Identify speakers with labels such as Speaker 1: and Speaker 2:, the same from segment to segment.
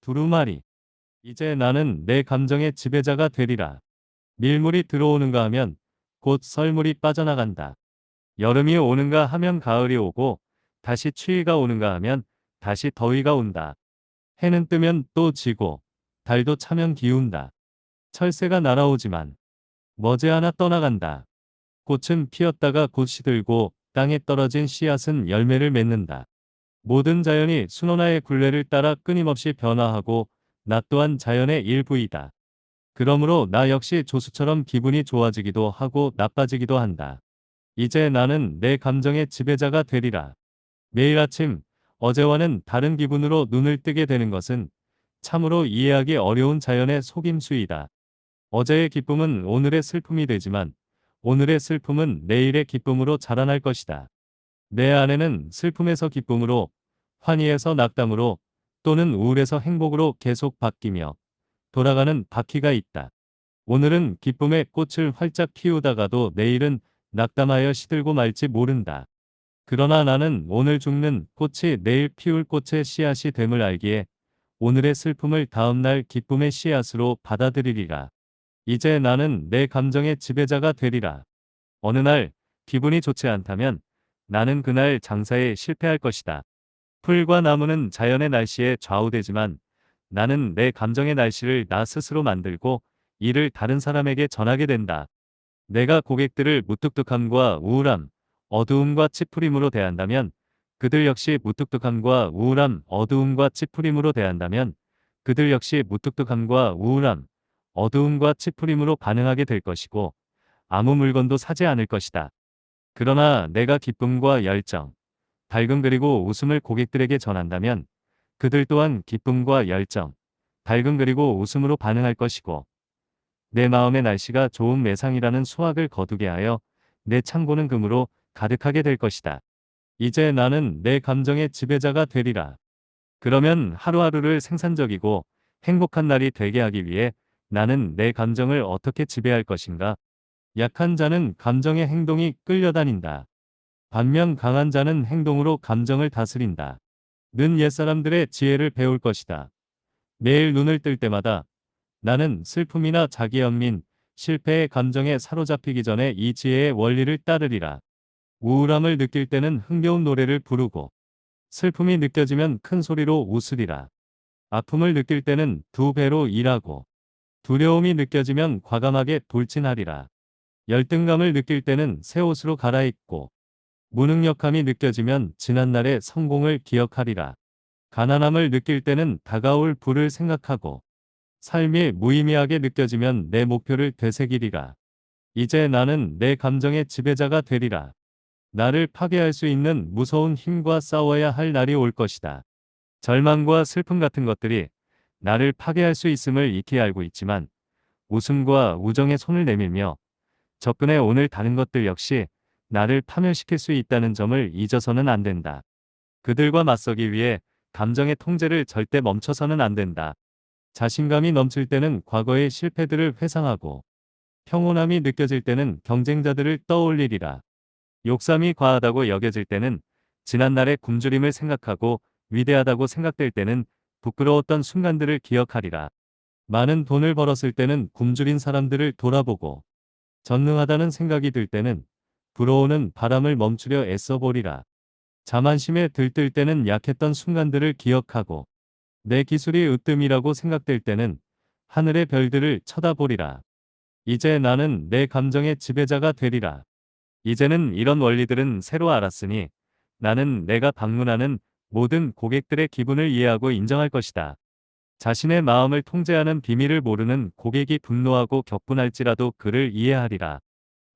Speaker 1: 두루마리. 이제 나는 내 감정의 지배자가 되리라. 밀물이 들어오는가 하면 곧 설물이 빠져나간다. 여름이 오는가 하면 가을이 오고 다시 추위가 오는가 하면 다시 더위가 온다. 해는 뜨면 또 지고 달도 차면 기운다. 철새가 날아오지만 머지않아 떠나간다. 꽃은 피었다가 곧 시들고 땅에 떨어진 씨앗은 열매를 맺는다. 모든 자연이 순원화의 굴레를 따라 끊임없이 변화하고 나 또한 자연의 일부이다. 그러므로 나 역시 조수처럼 기분이 좋아지기도 하고 나빠지기도 한다. 이제 나는 내 감정의 지배자가 되리라. 매일 아침 어제와는 다른 기분으로 눈을 뜨게 되는 것은 참으로 이해하기 어려운 자연의 속임수이다. 어제의 기쁨은 오늘의 슬픔이 되지만 오늘의 슬픔은 내일의 기쁨으로 자라날 것이다. 내 안에는 슬픔에서 기쁨으로, 환희에서 낙담으로, 또는 우울에서 행복으로 계속 바뀌며 돌아가는 바퀴가 있다. 오늘은 기쁨의 꽃을 활짝 피우다가도 내일은 낙담하여 시들고 말지 모른다. 그러나 나는 오늘 죽는 꽃이 내일 피울 꽃의 씨앗이 됨을 알기에 오늘의 슬픔을 다음날 기쁨의 씨앗으로 받아들이리라. 이제 나는 내 감정의 지배자가 되리라. 어느 날 기분이 좋지 않다면 나는 그날 장사에 실패할 것이다. 풀과 나무는 자연의 날씨에 좌우되지만 나는 내 감정의 날씨를 나 스스로 만들고 이를 다른 사람에게 전하게 된다. 내가 고객들을 무뚝뚝함과 우울함, 어두움과 찌푸림으로 대한다면 그들 역시 무뚝뚝함과 우울함, 어두움과 찌푸림으로 대한다면 그들 역시 무뚝뚝함과 우울함, 어두움과 찌푸림으로 반응하게 될 것이고 아무 물건도 사지 않을 것이다. 그러나 내가 기쁨과 열정, 밝음 그리고 웃음을 고객들에게 전한다면 그들 또한 기쁨과 열정, 밝음 그리고 웃음으로 반응할 것이고 내 마음의 날씨가 좋은 매상이라는 수확을 거두게 하여 내 창고는 금으로 가득하게 될 것이다. 이제 나는 내 감정의 지배자가 되리라. 그러면 하루하루를 생산적이고 행복한 날이 되게 하기 위해 나는 내 감정을 어떻게 지배할 것인가? 약한 자는 감정의 행동이 끌려다닌다. 반면 강한 자는 행동으로 감정을 다스린다. 는 옛사람들의 지혜를 배울 것이다. 매일 눈을 뜰 때마다 나는 슬픔이나 자기 연민, 실패의 감정에 사로잡히기 전에 이 지혜의 원리를 따르리라. 우울함을 느낄 때는 흥겨운 노래를 부르고 슬픔이 느껴지면 큰 소리로 웃으리라. 아픔을 느낄 때는 두 배로 일하고 두려움이 느껴지면 과감하게 돌진하리라. 열등감을 느낄 때는 새 옷으로 갈아입고 무능력함이 느껴지면 지난날의 성공을 기억하리라. 가난함을 느낄 때는 다가올 불을 생각하고 삶이 무의미하게 느껴지면 내 목표를 되새기리라. 이제 나는 내 감정의 지배자가 되리라. 나를 파괴할 수 있는 무서운 힘과 싸워야 할 날이 올 것이다. 절망과 슬픔 같은 것들이 나를 파괴할 수 있음을 익히 알고 있지만 웃음과 우정의 손을 내밀며 접근해 오늘 다른 것들 역시 나를 파멸시킬 수 있다는 점을 잊어서는 안 된다. 그들과 맞서기 위해 감정의 통제를 절대 멈춰서는 안 된다. 자신감이 넘칠 때는 과거의 실패들을 회상하고 평온함이 느껴질 때는 경쟁자들을 떠올리리라. 욕심이 과하다고 여겨질 때는 지난날의 굶주림을 생각하고 위대하다고 생각될 때는 부끄러웠던 순간들을 기억하리라. 많은 돈을 벌었을 때는 굶주린 사람들을 돌아보고 전능하다는 생각이 들 때는 불어오는 바람을 멈추려 애써보리라. 자만심에 들뜰 때는 약했던 순간들을 기억하고 내 기술이 으뜸이라고 생각될 때는 하늘의 별들을 쳐다보리라. 이제 나는 내 감정의 지배자가 되리라. 이제는 이런 원리들은 새로 알았으니 나는 내가 방문하는 모든 고객들의 기분을 이해하고 인정할 것이다. 자신의 마음을 통제하는 비밀을 모르는 고객이 분노하고 격분할지라도 그를 이해하리라.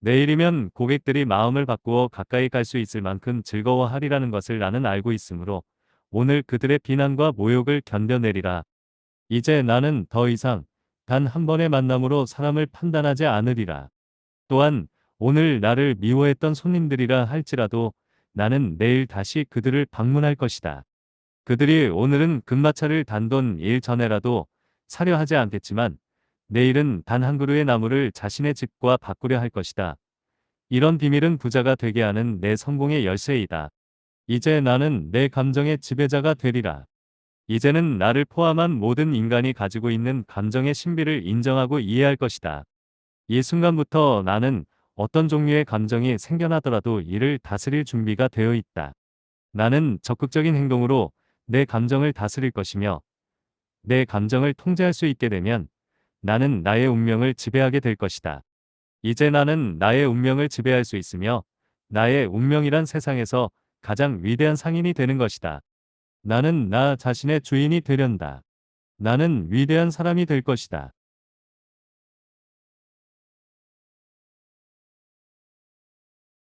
Speaker 1: 내일이면 고객들이 마음을 바꾸어 가까이 갈 수 있을 만큼 즐거워하리라는 것을 나는 알고 있으므로 오늘 그들의 비난과 모욕을 견뎌내리라. 이제 나는 더 이상 단 한 번의 만남으로 사람을 판단하지 않으리라. 또한 오늘 나를 미워했던 손님들이라 할지라도 나는 내일 다시 그들을 방문할 것이다. 그들이 오늘은 금마차를 단돈 일 전에라도 사려 하지 않겠지만 내일은 단 한 그루의 나무를 자신의 집과 바꾸려 할 것이다. 이런 비밀은 부자가 되게 하는 내 성공의 열쇠이다. 이제 나는 내 감정의 지배자가 되리라. 이제는 나를 포함한 모든 인간이 가지고 있는 감정의 신비를 인정하고 이해할 것이다. 이 순간부터 나는 어떤 종류의 감정이 생겨나더라도 이를 다스릴 준비가 되어 있다. 나는 적극적인 행동으로 내 감정을 다스릴 것이며 내 감정을 통제할 수 있게 되면 나는 나의 운명을 지배하게 될 것이다. 이제 나는 나의 운명을 지배할 수 있으며 나의 운명이란 세상에서 가장 위대한 상인이 되는 것이다. 나는 나 자신의 주인이 되련다. 나는 위대한 사람이 될 것이다.